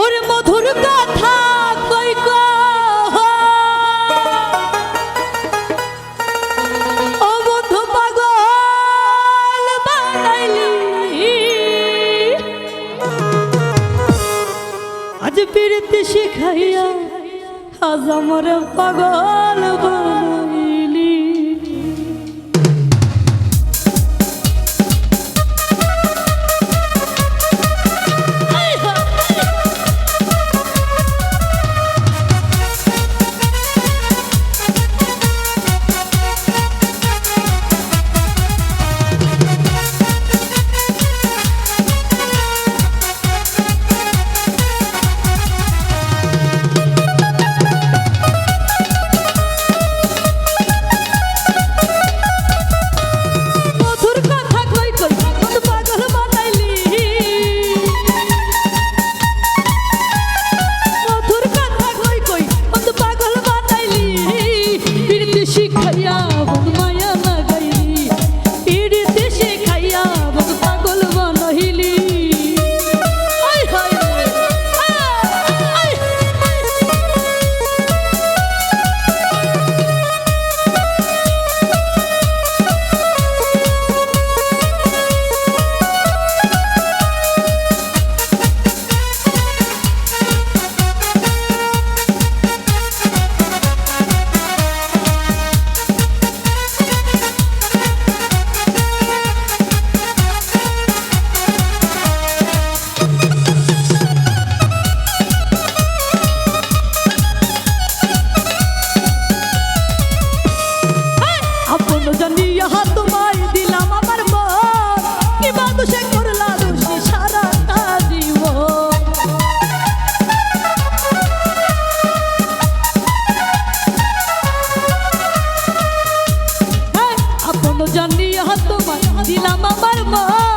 ওর মধুর কথা কই ও পাগল বানাইলি। আজ পিড়িতে শিখাইয়া আজ আমার পাগল জানি তোমার দিলাম আমার মা।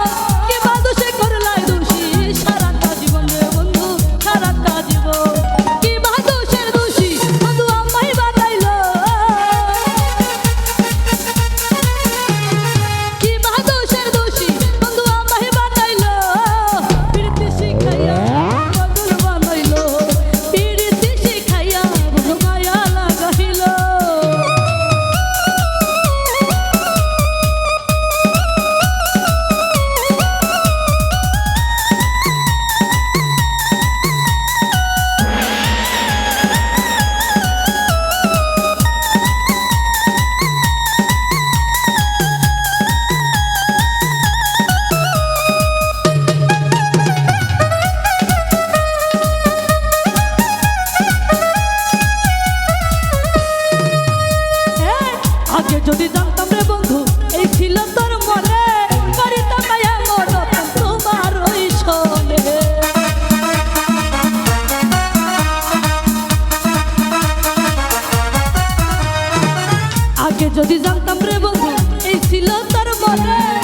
প্রেম এই ছিল তার মনে।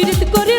Judith good.